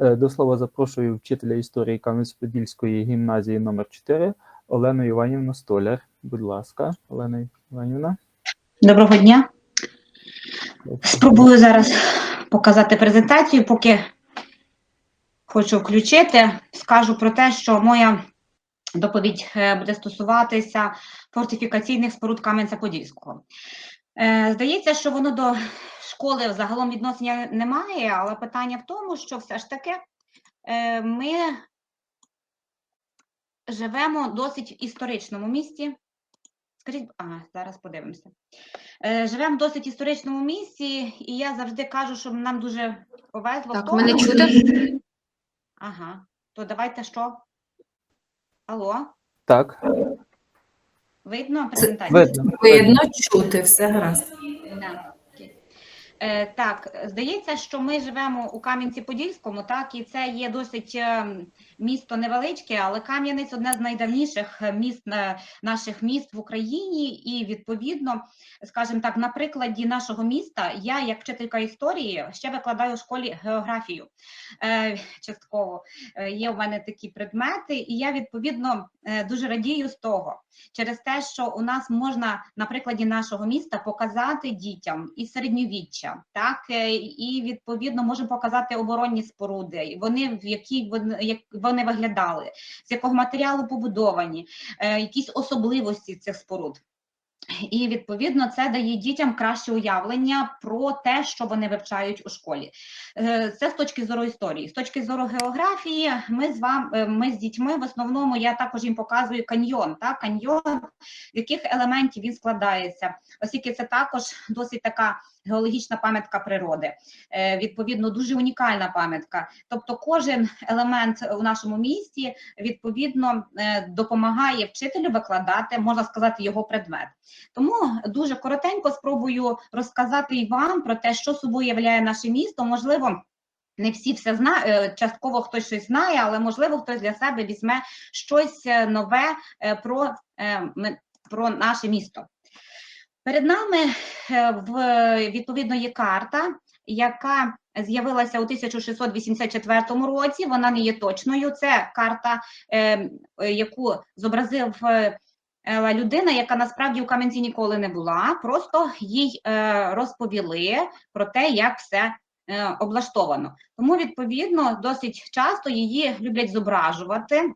Е, До слова запрошую вчителя історії Кам'янець-Подільської гімназії номер 4 Олену Іванівну Столяр. Будь ласка, Олена Іванівна. Доброго дня. Спробую зараз показати презентацію, поки хочу включити. Скажу про те, що моя доповідь е, буде стосуватися фортифікаційних споруд Кам'янця-Подільського. Е, Здається, що воно до школи загалом відношення немає, але питання в тому, що все ж таки е, ми живемо в досить історичному місті. Скажіть, а, зараз подивимося. Е, Живемо в досить історичному місці, і я завжди кажу, що нам дуже повезло. в Так, тому, мене чути? Ага, то давайте що? Алло, Так, видно презентацію? видно. Видно, чути, все гаразд. Да. Е, так, здається, що ми живемо у Кам'янці-Подільському, так, і це є досить е, місто невеличке, але Кам'янець одне з найдавніших е, міст наших міст в Україні. І відповідно, скажімо так, на прикладі нашого міста, я, як вчителька історії, ще викладаю в школі географію. Е, частково Е, є у мене такі предмети, і я відповідно е, дуже радію з того через те, що у нас можна на прикладі нашого міста показати дітям і середньовіччя, так е, і відповідно можемо показати оборонні споруди, вони в які як вони виглядали, з якого матеріалу побудовані, е, якісь особливості цих споруд. І відповідно це дає дітям краще уявлення про те, що вони вивчають у школі. Е, Це з точки зору історії. З точки зору географії, ми з вами, ми з дітьми в основному я також їм показую каньйон. Та каньйон, з яких елементів він складається, оскільки це також досить така геологічна пам'ятка природи. Е, Відповідно, дуже унікальна пам'ятка. Тобто, кожен елемент у нашому місті відповідно е, допомагає вчителю викладати, можна сказати, його предмет. Тому дуже коротенько спробую розказати і вам про те, що собою являє наше місто. Можливо, не всі все знають, частково хтось щось знає, але можливо хтось для себе візьме щось е, нове е, про, е, про наше місто. Перед нами е, відповідно є карта, яка з'явилася у 1684 році. Вона не є точною. Це карта, е, е, яку зобразив людина, яка насправді у Кам'янці ніколи не була. Просто їй розповіли про те, як все облаштовано. Тому, відповідно, досить часто її люблять зображувати.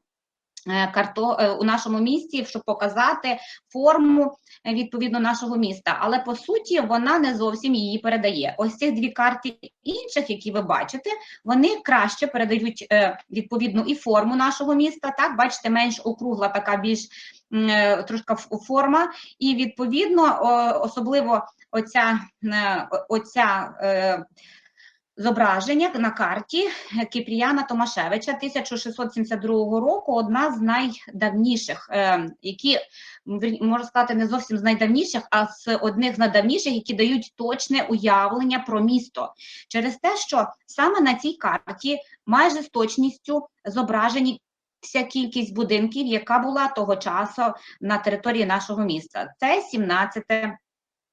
Е, Карто е, у нашому місті, щоб показати форму е, відповідно нашого міста, але по суті вона не зовсім її передає. Ось ці дві карти інших, які ви бачите, вони краще передають відповідну і форму нашого міста. Так, бачите, менш округла, така більш трошка форма, і відповідно, особливо оця, оця зображення на карті Кіпріяна Томашевича 1672 року, одна з найдавніших, е, які можна сказати, не зовсім з найдавніших, а з одних з найдавніших, які дають точне уявлення про місто, через те, що саме на цій карті майже з точністю зображені. Вся кількість будинків, яка була того часу на території нашого міста, це 17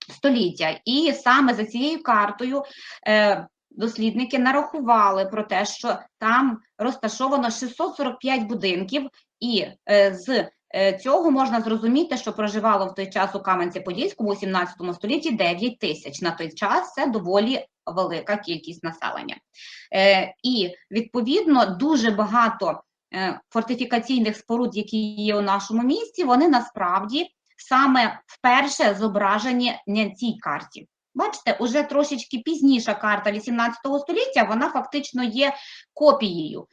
століття, і саме за цією картою е, дослідники нарахували про те, що там розташовано 645 будинків, і е, з е, цього можна зрозуміти, що проживало в той час у Кам'янці-Подільському у 17 столітті 9 тисяч. На той час це доволі велика кількість населення. Е, і відповідно дуже багато фортифікаційних споруд, які є у нашому місті, вони насправді саме вперше зображені на цій карті. Бачите, уже трошечки пізніша карта 18 століття, вона фактично є копією,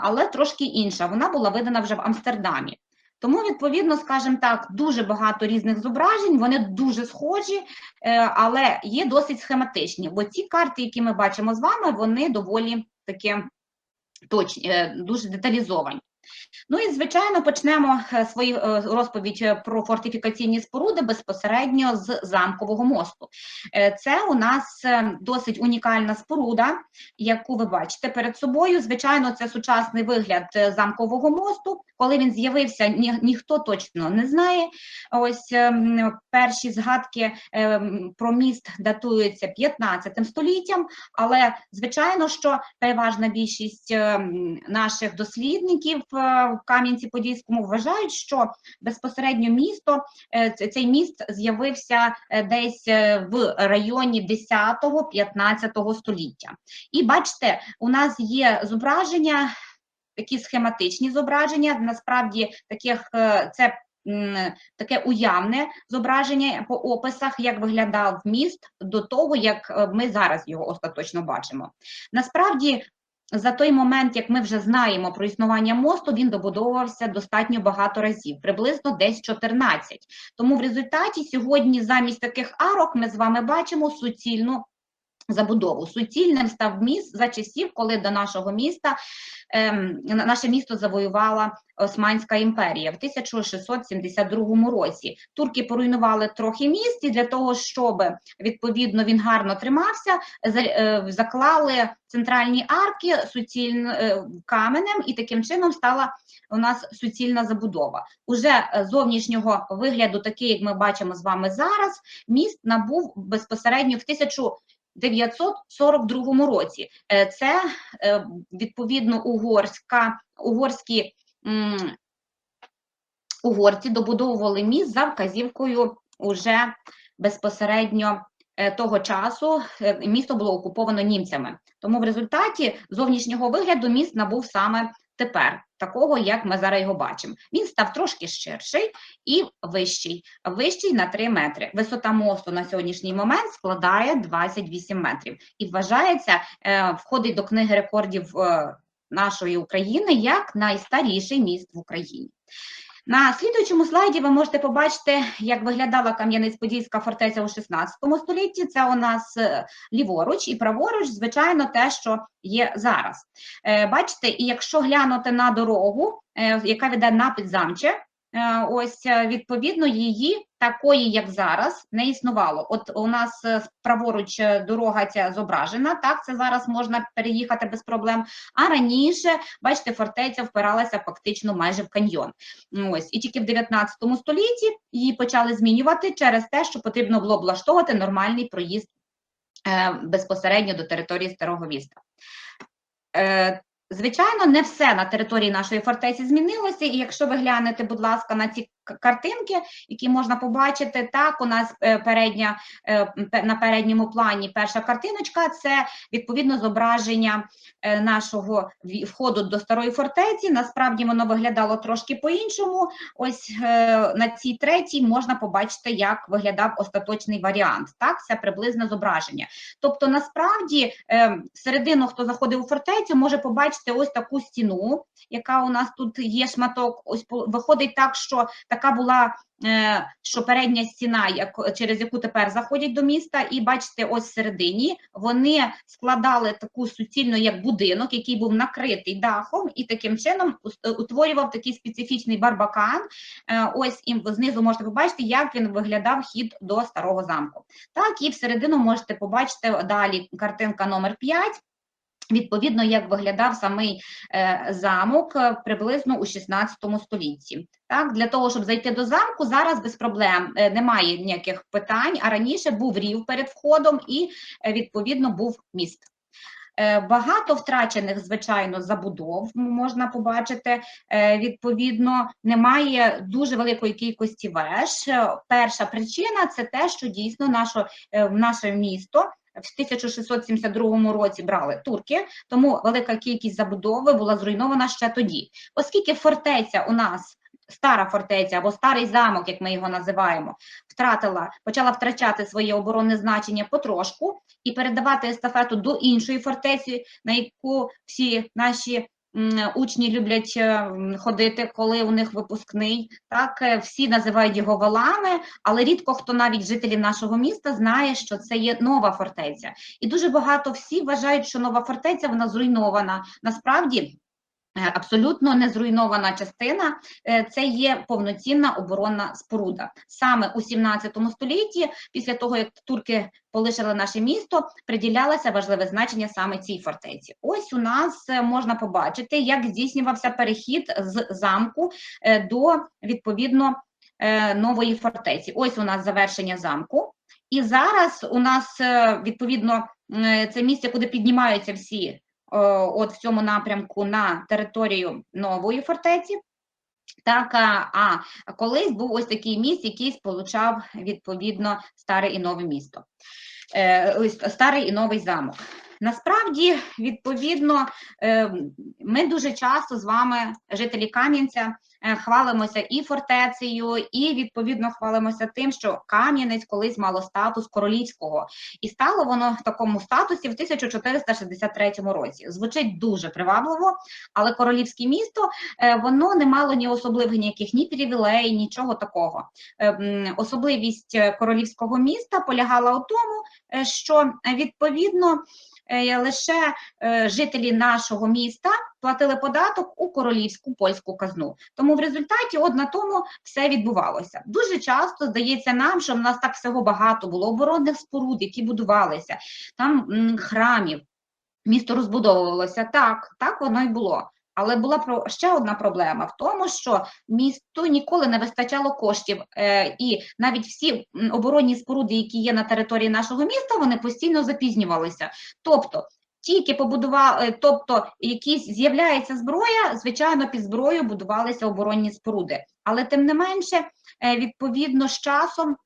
але трошки інша. Вона була видана вже в Амстердамі. Тому, відповідно, скажімо так, дуже багато різних зображень, вони дуже схожі, е, але є досить схематичні. Бо ці карти, які ми бачимо з вами, вони доволі такі точні, е, дуже деталізовані. Ну і звичайно почнемо е, свою е, розповідь е, про фортифікаційні споруди безпосередньо з замкового мосту. Це у нас досить унікальна споруда, яку ви бачите перед собою. Звичайно, це сучасний вигляд замкового мосту. Коли він з'явився, ні, ніхто точно не знає. Ось перші згадки про міст датуються 15 століттям, але звичайно, що переважна більшість наших дослідників в Кам'янці-Подільському вважають, що безпосередньо місто е, цей міст з'явився е, десь е, в районі 10-15 століття. І бачите, у нас є зображення, такі схематичні зображення. Насправді таких е, це таке уявне зображення по описах, як виглядав міст до того, як е, ми зараз його остаточно бачимо. Насправді. За той момент, як ми вже знаємо про існування мосту, він добудовувався достатньо багато разів, приблизно десь 14. Тому в результаті сьогодні замість таких арок ми з вами бачимо суцільну забудову. Суцільним став міст за часів, коли до нашого міста ем, на- наше місто завоювала Османська імперія в 1672 році. Турки поруйнували трохи міст і для того, щоб відповідно він гарно тримався, е, заклали центральні арки суцільн е, каменем, і таким чином стала у нас суцільна забудова. Уже е, зовнішнього вигляду, такий, як ми бачимо з вами зараз, міст набув безпосередньо в 1942 році. Е, Це е, відповідно угорська, угорські угорці добудовували міст за вказівкою уже безпосередньо е, того часу місто було окуповано німцями. Тому в результаті зовнішнього вигляду міст набув саме тепер, такого, як ми зараз його бачимо. Він став трошки ширший і вищий, вищий на 3 метри. Висота мосту на сьогоднішній момент складає 28 метрів і вважається, е, входить до книги рекордів е, нашої України як найстаріший міст в Україні. На слідуючому слайді ви можете побачити, як виглядала Кам'янець-Подільська фортеця у 16 столітті. Це у нас е, ліворуч і праворуч, звичайно, те, що є зараз. Е, Бачите, і якщо глянути на дорогу, е, яка веде на підзамче, ось відповідно її такої, як зараз, не існувало. От у нас е, праворуч е, дорога ця зображена, так це зараз можна переїхати без проблем. А раніше, бачите, фортеця впиралася фактично майже в каньйон. Ось і тільки в 19 столітті її почали змінювати через те, що потрібно було облаштовувати нормальний проїзд е, безпосередньо до території старого міста. Звичайно, не все на території нашої фортеці змінилося, і якщо ви глянете, будь ласка, на ці картинки, які можна побачити, так у нас е, передня е, на передньому плані перша картиночка це відповідно зображення е, нашого входу до старої фортеці. Насправді воно виглядало трошки по-іншому. Ось на цій третій можна побачити, як виглядав остаточний варіант. Так, це приблизне зображення. Тобто, насправді, середину, хто заходив у фортецю, може побачити ось таку стіну, яка у нас тут є шматок. Ось виходить так, що така була. е, Що передня стіна, через яку тепер заходять до міста, і бачите, ось всередині вони складали таку суцільну як будинок, який був накритий дахом, і таким чином утворював такий специфічний барбакан. Е, Ось і знизу можете побачити, як він виглядав хід до старого замку. Так, і всередину можете побачити далі картинка номер 5. Відповідно, як виглядав самий е, замок е, приблизно у 16 столітті. Так, для того, щоб зайти до замку, зараз без проблем е, немає ніяких питань. А раніше був рів перед входом і відповідно був міст. Багато втрачених, звичайно, забудов можна побачити. Відповідно, немає дуже великої кількості веж. Перша причина це те, що дійсно наше, наше місто в 1672 році брали турки, тому велика кількість забудови була зруйнована ще тоді. Оскільки фортеця у нас. Стара фортеця або старий замок, як ми його називаємо, втратила, почала втрачати своє оборонне значення потрошку і передавати естафету до іншої фортеці, на яку всі наші учні люблять е, ходити, коли у них випускний. Так, е, всі називають його валами, але рідко хто навіть жителів нашого міста знає, що це є нова фортеця. І дуже багато всі вважають, що нова фортеця вона зруйнована. Насправді. Е, Абсолютно не зруйнована частина е, це є повноцінна оборонна споруда. Саме у 17 столітті, після того як турки полишили наше місто, приділялося важливе значення саме цій фортеці. Ось у нас е, можна побачити, як здійснювався перехід з замку до відповідно нової фортеці. Ось у нас завершення замку. І зараз у нас відповідно це місце, куди піднімаються всі от в цьому напрямку на територію нової фортеці. Так, а, а колись був ось такий міст, який сполучав відповідно старе і нове місто, е, старий і новий замок. Насправді, відповідно, е, ми дуже часто з вами, жителі Кам'янця, е, хвалимося і фортецею, і відповідно хвалимося тим, що Кам'янець колись мало статус королівського, і стало воно в такому статусі в 1463 році. Звучить дуже привабливо, але королівське місто е, воно не мало ні особливих ніяких ні привілей, нічого такого. Особливість королівського міста полягала у тому, що відповідно лише е, жителі нашого міста платили податок у королівську польську казну. Тому в результаті от на тому все відбувалося. Дуже часто здається нам, що в нас так всього багато було оборонних споруд, які будувалися, там храмів. Місто розбудовувалося так, так воно й було. Але була про ще одна проблема в тому, що місту ніколи не вистачало коштів, е, і навіть всі оборонні споруди, які є на території нашого міста, вони постійно запізнювалися. Тобто, тільки побудували, тобто якісь з'являється зброя, звичайно, під зброєю будувалися оборонні споруди. Але тим не менше, е, відповідно, з часом е,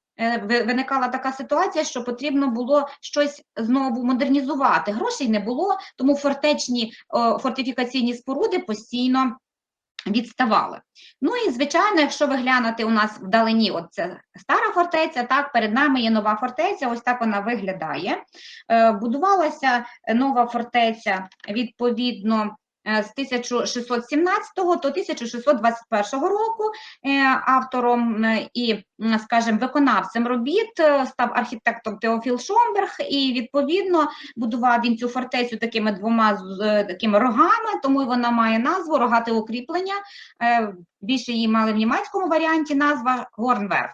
виникала така ситуація, що потрібно було щось знову модернізувати. Грошей не було, тому фортечні фортифікаційні споруди постійно відставали. Ну і звичайно, якщо ви глянете у нас вдалині, от це стара фортеця, так перед нами є нова фортеця. Ось так вона виглядає. Е, Будувалася нова фортеця відповідно. Е, З 1617 до 1621 року е, автором е, і, скажімо, виконавцем робіт став архітектор Теофіл Шомберг, і відповідно будував він цю фортецю такими двома такими рогами, тому вона має назву рогате укріплення. Більше її мали в німецькому варіанті назва Горнверк.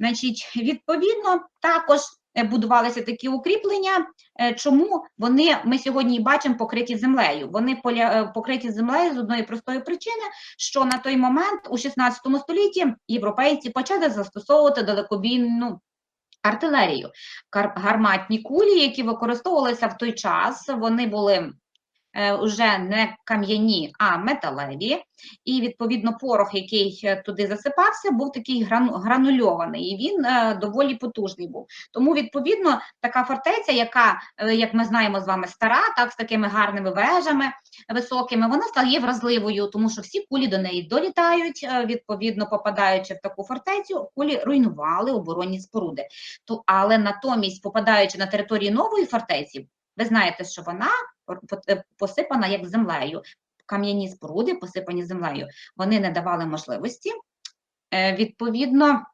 Значить, відповідно, також будувалися такі укріплення. Е, Чому вони ми сьогодні бачимо покриті землею? Вони поля е, покриті землею з одної простої причини, що на той момент, у 16 столітті, європейці почали застосовувати далекобійну артилерію. Гарматні кулі, які використовувалися в той час, вони були е, уже не кам'яні, а металеві. І відповідно порох, який е, туди засипався, був такий грану- гранульований, і він е, доволі потужний був. Тому відповідно така фортеця, яка, е, як ми знаємо з вами, стара, так з такими гарними вежами високими, вона стає вразливою, тому що всі кулі до неї долітають. е, Відповідно, попадаючи в таку фортецю, кулі руйнували оборонні споруди. Але натомість, попадаючи на територію нової фортеці, ви знаєте, що вона е, посипана як землею. Кам'яні споруди, посипані землею, вони не давали можливості е, відповідно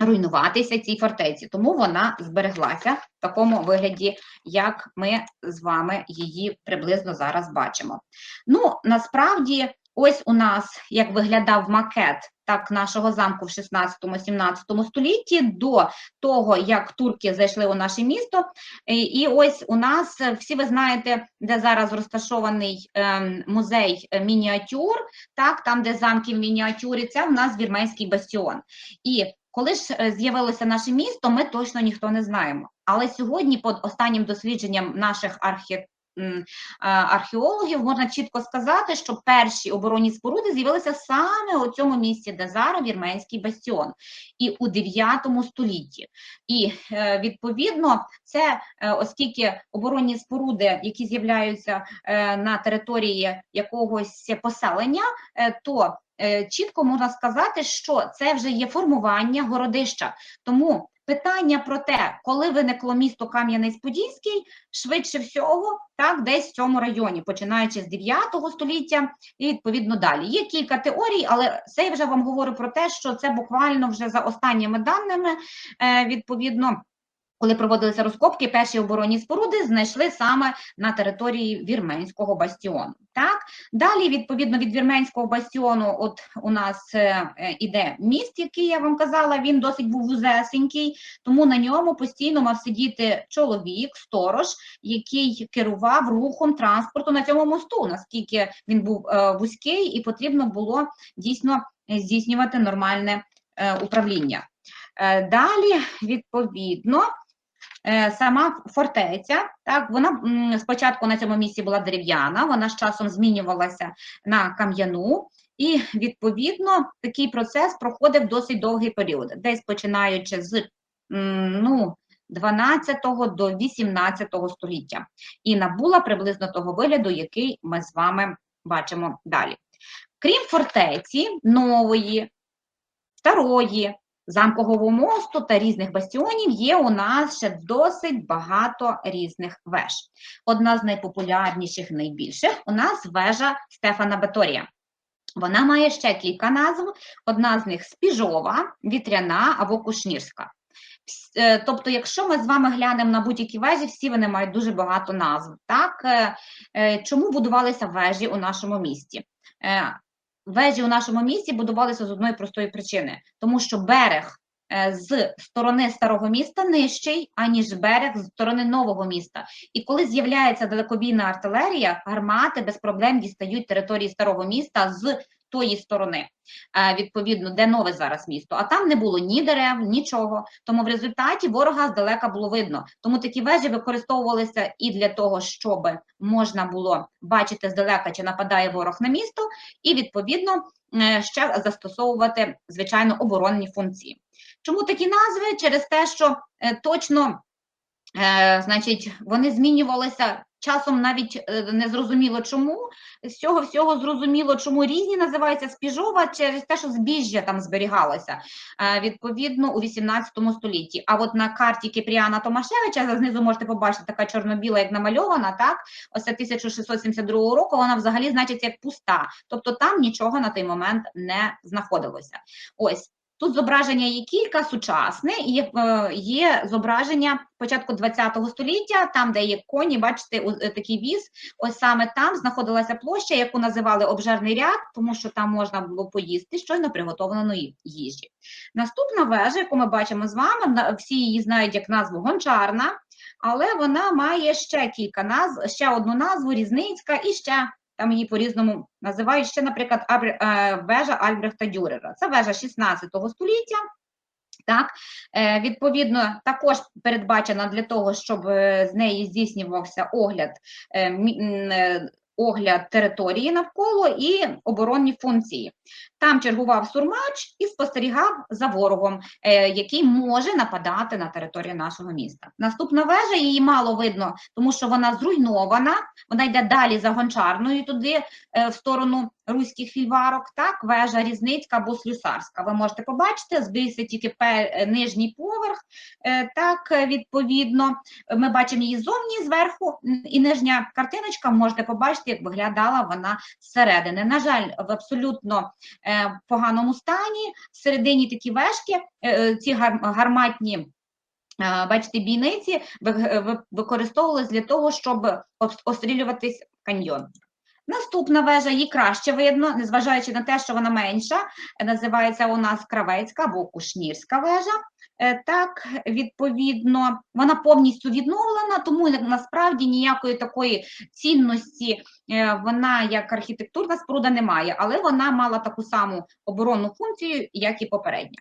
руйнуватися цій фортеці. Тому вона збереглася в такому вигляді, як ми з вами її приблизно зараз бачимо. Ну, насправді, ось у нас як виглядав макет так нашого замку в 16-17 столітті до того, як турки зайшли у наше місто. І, ось у нас всі ви знаєте, де зараз розташований ем, музей мініатюр, так, там, де замки в мініатюрі, це у нас Вірменський бастіон. І коли ж е, з'явилося наше місто, ми точно ніхто не знаємо. Але сьогодні, по останнім дослідженням наших архі... археологів, можна чітко сказати, що перші оборонні споруди з'явилися саме у цьому місці, де зараз Вірменський бастіон, і у 9 столітті. І е, відповідно, це е, оскільки оборонні споруди, які з'являються е, на території якогось поселення, то чітко можна сказати, що це вже є формування городища. Тому питання про те, коли виникло місто Кам'янець-Подільський, швидше всього, так, десь в цьому районі, починаючи з 9 століття і відповідно далі. Є кілька теорій, але це я вже вам говорю про те, що це буквально вже за останніми даними, е, відповідно. Коли проводилися розкопки, перші оборонні споруди знайшли саме на території Вірменського бастіону. Так, далі, відповідно від Вірменського бастіону, от у нас е, е, іде міст, який я вам казала, він досить був вузесенький, тому на ньому постійно мав сидіти чоловік, сторож, який керував рухом транспорту на цьому мосту, наскільки він був е, вузький, і потрібно було дійсно здійснювати нормальне управління. Далі, відповідно, сама фортеця, так, вона спочатку на цьому місці була дерев'яна, вона з часом змінювалася на кам'яну, і, відповідно, такий процес проходив досить довгий період, десь починаючи з ну, 12 до 18 століття, і набула приблизно того вигляду, який ми з вами бачимо далі. Крім фортеці нової, старої, замкового мосту та різних бастіонів є у нас ще досить багато різних веж. Одна з найпопулярніших, найбільших у нас вежа Стефана Баторія. Вона має ще кілька назв. Одна з них спіжова, вітряна або кушнірська. Е, Тобто, якщо ми з вами глянемо на будь-які вежі, всі вони мають дуже багато назв. Так? Е, е, Чому будувалися вежі у нашому місті? Вежі у нашому місті будувалися з одної простої причини, тому що берег е, з сторони старого міста нижчий, аніж берег з сторони нового міста. І коли з'являється далекобійна артилерія, гармати без проблем дістають території старого міста з тої сторони, е, відповідно, де нове зараз місто. А там не було ні дерев, нічого. Тому в результаті ворога здалека було видно. Тому такі вежі використовувалися і для того, щоб можна було бачити здалека, чи нападає ворог на місто, і відповідно е, ще застосовувати звичайно оборонні функції. Чому такі назви? Через те, що е, точно, значить, вони змінювалися часом навіть е, не зрозуміло чому. З цього всього зрозуміло, чому різні називаються спіжова через те, що збіжжя там зберігалося е, відповідно у 18 столітті. А от на карті Кипріана Томашевича знизу можете побачити така чорно-біла, як намальована, так ось це 1672 року. Вона взагалі значиться як пуста, тобто там нічого на той момент не знаходилося. Ось. Тут зображення є кілька сучасне, є, е, є зображення початку ХХ століття, там, де є коні, бачите, е, такий віз. Ось саме там знаходилася площа, яку називали обжерний ряд, тому що там можна було поїсти щойно приготовленої їжі. Наступна вежа, яку ми бачимо з вами, всі її знають як назву гончарна, але вона має ще кілька назв, ще одну назву Різницька і ще там її по-різному називають ще, наприклад, е, вежа Альбрехта Дюрера. Це вежа 16 століття. Так, е, відповідно, також передбачена для того, щоб е, з неї здійснювався огляд, огляд території навколо і оборонні функції. Там чергував сурмач і спостерігав за ворогом, е, який може нападати на територію нашого міста. Наступна вежа її мало видно, тому що вона зруйнована, вона йде далі за гончарною туди, е, в сторону руських фільварок. Так, вежа Різницька або Слюсарська. Ви можете побачити, зберігся тільки е, нижній поверх. Е, Так, е, відповідно, ми бачимо її ззовні зверху, і нижня картиночка можете побачити, як виглядала вона зсередини. На жаль, в абсолютно поганому стані. Всередині такі вешки, е, ці гарматні. Бачите, бійниці ви- ви- використовувалися для того, щоб обстрілюватись каньйон. Наступна вежа, її краще видно, незважаючи на те, що вона менша, називається у нас Кравецька або Кушнірська вежа. Е, Так, відповідно, вона повністю відновлена, тому насправді ніякої такої цінності е, вона як архітектурна споруда не має, але вона мала таку саму оборонну функцію, як і попередня.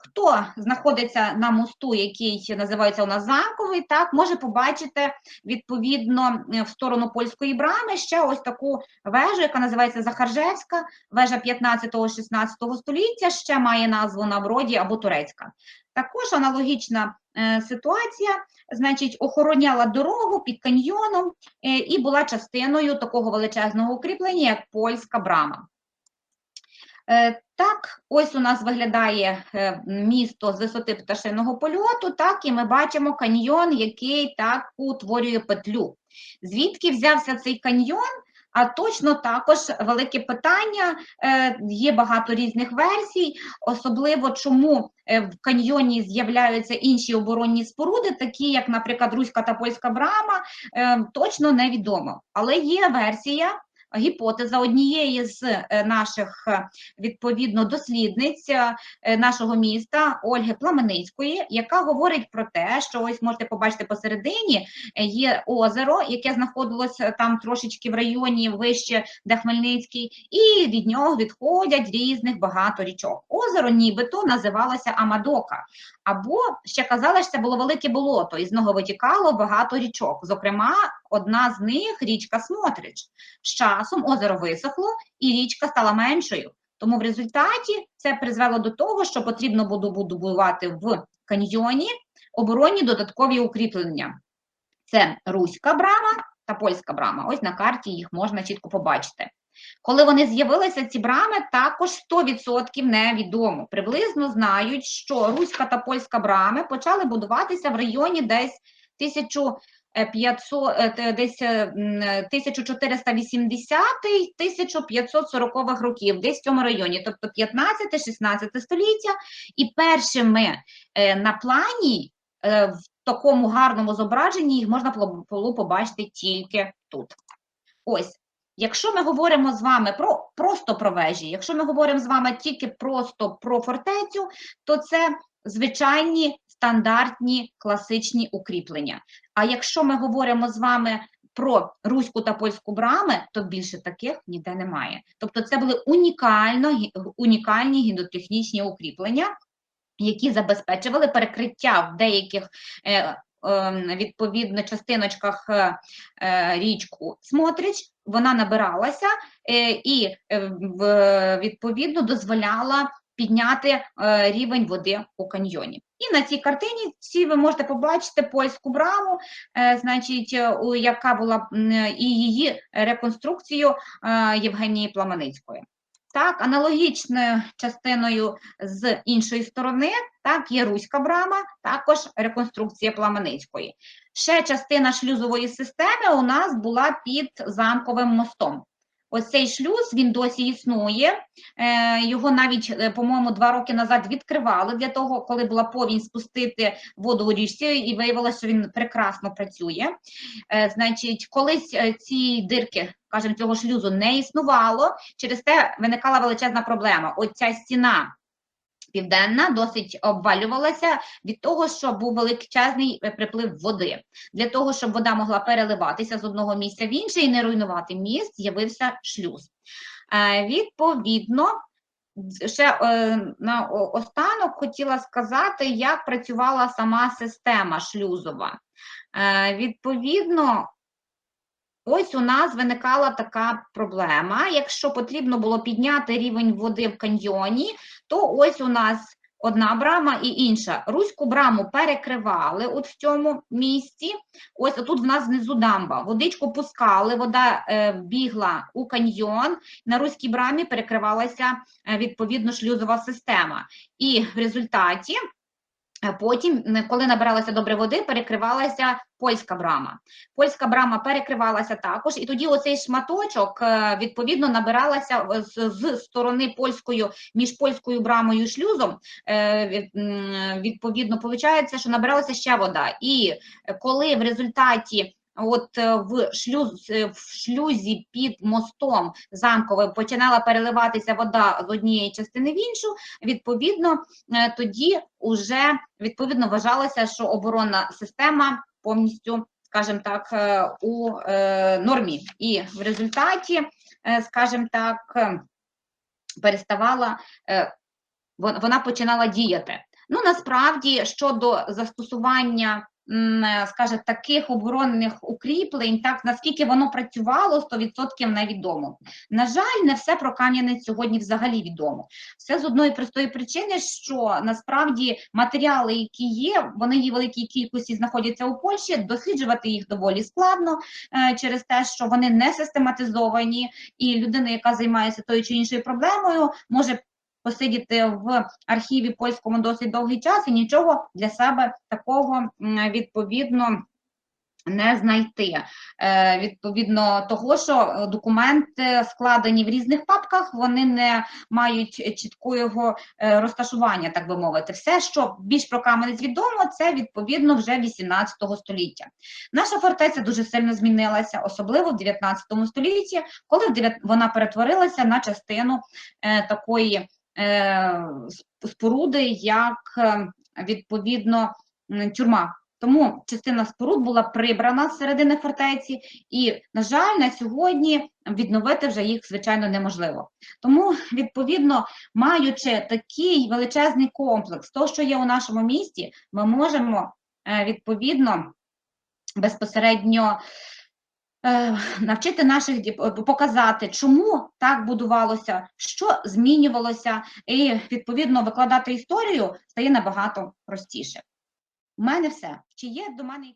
Хто знаходиться на мосту, який називається у нас замковий, так може побачити відповідно е, в сторону польської брами ще ось таку вежу, яка називається Захаржевська, вежа 15-16 століття, ще має назву на вроді або турецька. Також аналогічна е, ситуація, значить, охороняла дорогу під каньйоном е, і була частиною такого величезного укріплення, як польська брама. Так, ось у нас виглядає е, місто з висоти пташиного польоту, так, і ми бачимо каньйон, який так утворює петлю. Звідки взявся цей каньйон? А точно також велике питання. е, Є багато різних версій, особливо чому е, в каньйоні з'являються інші оборонні споруди, такі як, наприклад, Руська та Польська брама, точно невідомо. Але є версія. Гіпотеза однієї з е, наших е, відповідно дослідниць е, нашого міста Ольги Пламеницької, яка говорить про те, що ось можете побачити посередині є озеро, яке знаходилося там трошечки в районі вище, де Хмельницький, і від нього відходять різних багато річок. Озеро нібито називалося Амадока, або ще казали, що це було велике болото, і з нього витікало багато річок. Зокрема, одна з них річка Смотрич. З часом озеро висохло і річка стала меншою. Тому в результаті це призвело до того, що потрібно буде будувати в каньйоні оборонні додаткові укріплення. Це руська брама та польська брама. Ось на карті їх можна чітко побачити. Коли вони з'явилися, ці брами також 100% невідомо. Приблизно знають, що руська та польська брами почали будуватися в районі десь 1000 Е, 500, е, десь е, 1480 1540 років, десь в цьому районі, тобто 15-16 століття, і першими на плані в такому гарному зображенні їх можна було побачити тільки тут. Ось. Якщо ми говоримо з вами про просто про вежі, якщо ми говоримо з вами тільки просто про фортецю, то це звичайні стандартні класичні укріплення. А якщо ми говоримо з вами про руську та польську брами, то більше таких ніде немає. Тобто це були унікально, унікальні гідротехнічні укріплення, які забезпечували перекриття в деяких е, ем, відповідно частиночках е, е, річку Смотрич, вона набиралася е, і е, відповідно дозволяла підняти е, рівень води у каньйоні. І на цій картині всі ви можете побачити польську браму, е, значить, е, яка була і її реконструкцію Євгенії Пламаницької. Так, аналогічною частиною з іншої сторони, так, є Руська брама, також реконструкція Пламаницької. Ще частина шлюзової системи у нас була під замковим мостом. Ось цей шлюз він досі існує. Е, його навіть, е, по-моєму, два роки назад відкривали для того, коли була повінь спустити воду у річці, і виявилося, що він прекрасно працює. Е, значить, колись ці дирки, кажемо, цього шлюзу не існувало. Через те виникала величезна проблема. Оця стіна південна досить обвалювалася від того, що був величезний е, приплив води. Для того, щоб вода могла переливатися з одного місця в інше і не руйнувати міст, з'явився шлюз. Е, Відповідно, ще е, на останок хотіла сказати, як працювала сама система шлюзова. Відповідно, Ось у нас виникала така проблема. Якщо потрібно було підняти рівень води в каньйоні, то ось у нас одна брама і інша. Руську браму перекривали от в цьому місці. Ось тут в нас знизу дамба. Водичку пускали, вода е, бігла у каньйон. На руській брамі перекривалася е, відповідно шлюзова система. І в результаті. Потім, коли набиралося добре води, перекривалася польська брама. Польська брама перекривалася також, і тоді оцей шматочок е, відповідно набиралася з, сторони польською між польською брамою і шлюзом. е, Відповідно, виходить, що набиралася ще вода. І е, коли в результаті От е, в шлюз е, в шлюзі під мостом замковим починала переливатися вода з однієї частини в іншу. Відповідно, е, тоді вже відповідно вважалося, що оборонна система повністю, скажімо так, у нормі. І в результаті, скажімо так, переставала, вона починала діяти. Ну, насправді, щодо застосування, е, скажімо, таких оборонних укріплень, так наскільки воно працювало, 100% невідомо. На жаль, не все про Кам'янець сьогодні взагалі відомо. Все з одної простої причини, що насправді матеріали, які є, вони є великій кількості знаходяться у Польщі. Досліджувати їх доволі складно е, через те, що вони не систематизовані, і людина, яка займається тою чи іншою проблемою, може посидіти в архіві польському досить довгий час і нічого для себе такого відповідно не знайти. Е, Відповідно того, що документи складені в різних папках, вони не мають чіткого е, розташування, так би мовити. Все, що більш про Кам'янець відомо, це відповідно вже 18 століття. Наша фортеця дуже сильно змінилася, особливо в 19 столітті, коли вона перетворилася на частину е, такої споруди, як е, відповідно тюрма. Тому частина споруд була прибрана з середини фортеці, і, на жаль, на сьогодні відновити вже їх, звичайно, неможливо. Тому, відповідно, маючи такий величезний комплекс, то, що є у нашому місті, ми можемо е, відповідно безпосередньо е, навчити наших дітей, показати, чому так будувалося, що змінювалося, і відповідно викладати історію стає набагато простіше. У мене все. Чи є до мене?